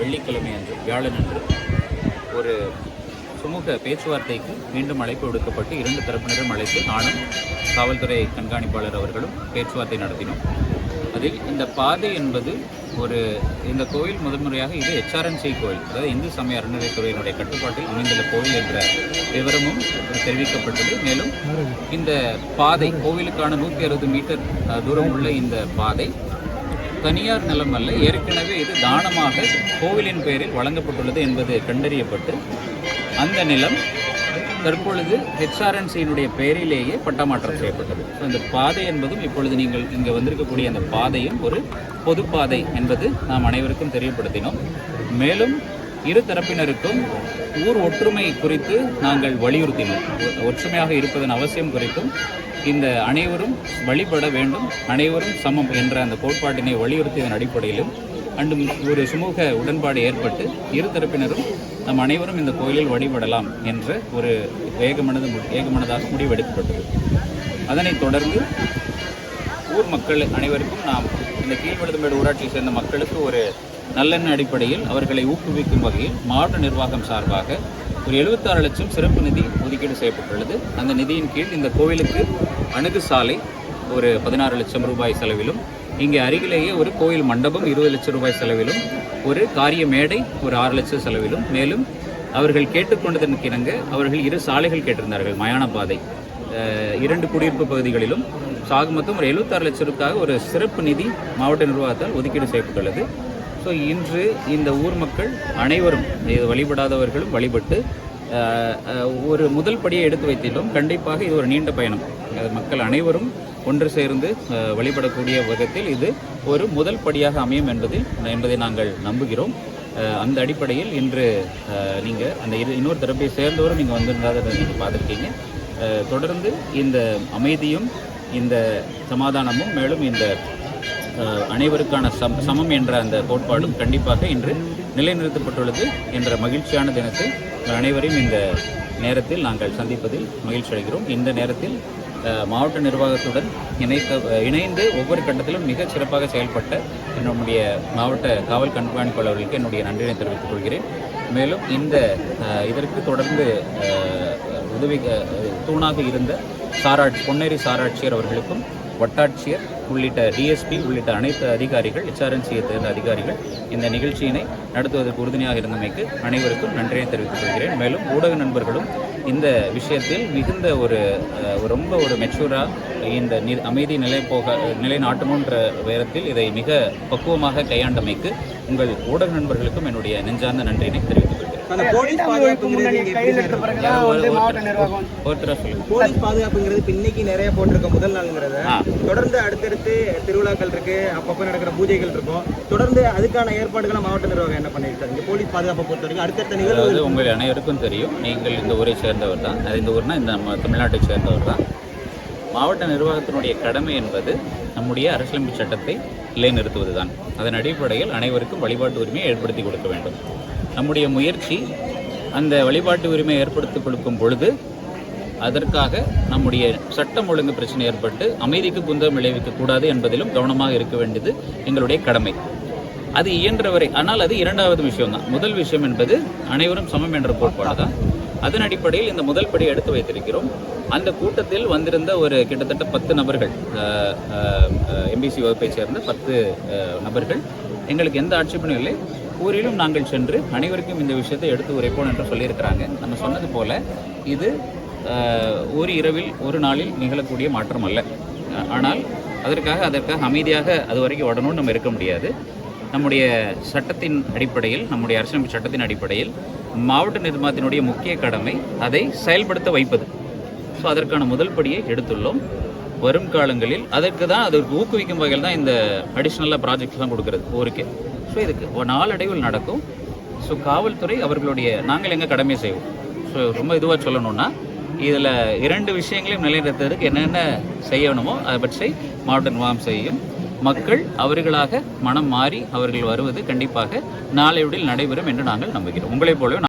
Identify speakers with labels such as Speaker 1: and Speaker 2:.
Speaker 1: வெள்ளிக்கிழமை அன்று வியாழன் அன்று ஒரு சுமூக பேச்சுவார்த்தைக்கு மீண்டும் அழைப்பு விடுக்கப்பட்டு இரண்டு தரப்பினரும் அழைத்து நானும் காவல்துறை கண்காணிப்பாளர் அவர்களும் பேச்சுவார்த்தை நடத்தினோம். அதில் இந்த பாதை என்பது ஒரு இந்த கோயில் முதன்முறையாக இது ஹெச்ஆர்என்சி கோயில் அதாவது இந்து சமய அறநிலைத்துறையினுடைய கட்டுப்பாட்டில் அமைந்துள்ள கோயில் என்ற விவரமும் தெரிவிக்கப்பட்டது. மேலும் இந்த பாதை கோவிலுக்கான நூற்றி அறுபது மீட்டர் தூரம் உள்ள இந்த பாதை தனியார் நிலம் அல்ல ஏற்கனவே இது தானமாக கோவிலின் பெயரில் வழங்கப்பட்டுள்ளது என்பது கண்டறியப்பட்டு அந்த நிலம் தற்பொழுது ஹெச்ஆர்என்சியினுடைய பெயரிலேயே பட்டமாற்றம் செய்யப்பட்டது. அந்த பாதை என்பதும் இப்பொழுது நீங்கள் இங்கே வந்திருக்கக்கூடிய அந்த பாதையும் ஒரு பொதுப்பாதை என்பது நாம் அனைவருக்கும் தெரியப்படுத்தினோம். மேலும் இரு தரப்பினருக்கும் ஊர் ஒற்றுமை குறித்து நாங்கள் வலியுறுத்தினோம். ஒ- ஒற்றுமையாக இருப்பதன் அவசியம் குறித்தும் இந்த அனைவரும் வழிபட வேண்டும். அனைவரும் சமம் என்ற அந்த கோட்பாட்டினை வலியுறுத்தியதன் அடிப்படையிலும் அண்டு ஒரு சுமூக உடன்பாடு ஏற்பட்டு இரு தரப்பினரும் நம் அனைவரும் இந்த கோயிலில் வழிபடலாம் என்ற ஒரு ஏகமனது ஏகமனதாக முடிவெடுக்கப்பட்டது. அதனைத் தொடர்ந்து ஊர் மக்கள் அனைவருக்கும் நாம் இந்த கீழ்வழுதம்பேடு ஊராட்சியை சேர்ந்த மக்களுக்கு ஒரு நல்லெண்ண அடிப்படையில் அவர்களை ஊக்குவிக்கும் வகையில் மாவட்ட நிர்வாகம் சார்பாக ஒரு 76 லட்சம் சிறப்பு நிதி ஒதுக்கீடு செய்யப்பட்டுள்ளது. அந்த நிதியின் கீழ் இந்த கோவிலுக்கு அணுகு சாலை ஒரு பதினாறு லட்சம் ரூபாய் செலவிலும் இங்கே அருகிலேயே ஒரு கோயில் மண்டபம் இருபது லட்சம் ரூபாய் செலவிலும் ஒரு காரிய மேடை ஒரு ஆறு லட்சம் செலவிலும். மேலும் அவர்கள் கேட்டுக்கொண்டதற்கு இணங்க அவர்கள் இரு சாலைகள் கேட்டிருந்தார்கள் மயான பாதை இரண்டு குடியிருப்பு பகுதிகளிலும் சாக மொத்தம் ஒரு 76 லட்சத்துக்காக ஒரு சிறப்பு நிதி மாவட்ட நிர்வாகத்தால் ஒதுக்கீடு செய்யப்பட்டுள்ளது. ஸோ இன்று இந்த ஊர் மக்கள் அனைவரும் இது வழிபடாதவர்களும் வழிபட்டு ஒரு முதல் படியை எடுத்து வைத்திட்டோம். கண்டிப்பாக இது ஒரு நீண்ட பயணம். மக்கள் அனைவரும் ஒன்று சேர்ந்து வழிபடக்கூடிய விதத்தில் இது ஒரு முதல் படியாக அமையும் என்பதில் என்பதை நாங்கள் நம்புகிறோம். அந்த அடிப்படையில் இன்று நீங்கள் அந்த இரு இன்னொரு தரப்பை சேர்ந்தவரும் நீங்கள் வந்திருந்தாத நீங்கள் பார்த்துருக்கீங்க. தொடர்ந்து இந்த அமைதியும் இந்த சமாதானமும் மேலும் இந்த அனைவருக்கான சம் சமம் என்ற அந்த கோட்பாடும் கண்டிப்பாக இன்று நிலைநிறுத்தப்பட்டுள்ளது என்ற மகிழ்ச்சியான தினத்தில் அனைவரையும் இந்த நேரத்தில் நாங்கள் சந்திப்பதில் மகிழ்ச்சி அடைகிறோம். இந்த நேரத்தில் மாவட்ட நிர்வாகத்துடன் இணைத்த இணைந்து ஒவ்வொரு கட்டத்திலும் மிகச் சிறப்பாக செயல்பட்ட என்னுடைய மாவட்ட காவல் கண்காணிப்பாளர்களுக்கு என்னுடைய நன்றியை தெரிவித்துக் கொள்கிறேன். மேலும் இந்த இதற்கு தொடர்ந்து உதவி தூணாக இருந்த சாராட்சி பொன்னேரி சாராட்சியர் அவர்களுக்கும் வட்டாட்சியர் உள்ளிட்ட டிஎஸ்பி உள்ளிட்ட அனைத்து அதிகாரிகள் எச்ஆர்என்சியை சேர்ந்த அதிகாரிகள் இந்த நிகழ்ச்சியினை நடத்துவதற்கு உறுதுணையாக இருந்தமைக்கு அனைவருக்கும் நன்றியை தெரிவித்துக் கொள்கிறேன். மேலும் ஊடக நண்பர்களும் இந்த விஷயத்தில் மிகுந்த ஒரு ஒரு ரொம்ப ஒரு மெச்சூராக இந்த நி- அமைதி நிலை போக நிலைநாட்டணுன்ற வேரத்தில் இதை மிக பக்குவமாக கையாண்டமைக்கு உங்கள் ஊடக நண்பர்களுக்கும் என்னுடைய நெஞ்சார்ந்த நன்றியினை தெரிவித்துக் கொள்கிறேன்.
Speaker 2: அந்த போலீஸ் பாதுகாப்புங்கிறது சார் இருக்கு?
Speaker 1: ஒருத்தரா சொல்லுங்க.
Speaker 2: போலீஸ் பாதுகாப்புங்கிறது இப்ப இன்னைக்கு நிறைய போட்டிருக்க முதல் நாளுங்கிறத. தொடர்ந்து அடுத்தடுத்து திருவிழாக்கள் இருக்கு. அப்பப்ப நடக்கிற பூஜைகள் இருக்கும். தொடர்ந்து அதுக்கான ஏற்பாடுகளை மாவட்ட நிர்வாகம் என்ன பண்ணிருக்காங்க இங்க போலீஸ் பாதுகாப்பை பொறுத்த வரைக்கும் அடுத்தடுத்த நிகழ்வு
Speaker 1: உங்கள் அனைவருக்கும் தெரியும். நீங்கள் இந்த ஊரை சேர்ந்தவர் தான். அது இந்த ஊர்னா இந்த நம்ம தமிழ்நாட்டை சேர்ந்தவர் தான். மாவட்ட நிர்வாகத்தினுடைய கடமை என்பது நம்முடைய அரசியலமைப்பு சட்டத்தை நிலைநிறுத்துவது தான் அதன் அடிப்படையில் அனைவருக்கும் வழிபாட்டு உரிமையை ஏற்படுத்தி கொடுக்க வேண்டும். நம்முடைய முயற்சி அந்த வழிபாட்டு உரிமையை ஏற்படுத்தி கொடுக்கும் பொழுது அதற்காக நம்முடைய சட்டம் ஒழுங்கு பிரச்சனை ஏற்பட்டு அமைதிக்கு குந்தம் விளைவிக்க கூடாது என்பதிலும் கவனமாக இருக்க வேண்டியது எங்களுடைய கடமை. அது இயன்றவரை ஆனால் அது இரண்டாவது விஷயம் தான் முதல் விஷயம் என்பது அனைவரும் சமம் என்ற கோட்பாடு தான் அதன் அடிப்படையில் இந்த முதல் படி எடுத்து வைத்திருக்கிறோம். அந்த கூட்டத்தில் வந்திருந்த ஒரு கிட்டத்தட்ட பத்து நபர்கள் எம்பிசி வகுப்பை சேர்ந்த பத்து நபர்கள். எங்களுக்கு எந்த ஆட்சேபனும் இல்லை. ஊரிலும் நாங்கள் சென்று அனைவருக்கும் இந்த விஷயத்தை எடுத்து உரைப்போம் என்று சொல்லியிருக்கிறாங்க. நம்ம சொன்னது போல இது ஒரு இரவில் ஒரு நாளில் நிகழக்கூடிய மாற்றம் அல்ல ஆனால் அதற்காக அதற்காக அமைதியாக அது வரைக்கும் உடனும் நம்ம இருக்க முடியாது. நம்முடைய சட்டத்தின் அடிப்படையில் நம்முடைய அரசியலமைப்பு சட்டத்தின் அடிப்படையில் மாவட்ட நிர்வாகத்தினுடைய முக்கிய கடமை அதை செயல்படுத்த வைப்பது. ஸோ அதற்கான முதல் படியை எடுத்துள்ளோம். வரும் காலங்களில் அதற்கு தான் அதற்கு ஊக்குவிக்கும் வகையில் தான் இந்த அடிஷ்னலாக ப்ராஜெக்ட்ஸ்லாம் கொடுக்குறது ஊருக்கே. ஸோ இதுக்கு ஒரு நாளடைவில் நடக்கும். ஸோ காவல்துறை அவர்களுடைய நாங்கள் எங்கள் கடமையை செய்வோம்? ஸோ ரொம்ப இதுவாக சொல்லணும்னா இதில் இரண்டு விஷயங்களையும் நிலைநிறுத்துறதுக்கு என்னென்ன செய்யணுமோ அதை பற்றி மாவட்ட நிர்வாகம் செய்யும். மக்கள் அவர்களாக மனம் மாறி அவர்கள் வருவது கண்டிப்பாக நாளையுடில் நடைபெறும் என்று நாங்கள் நம்புகிறோம். உங்களைப் போலவே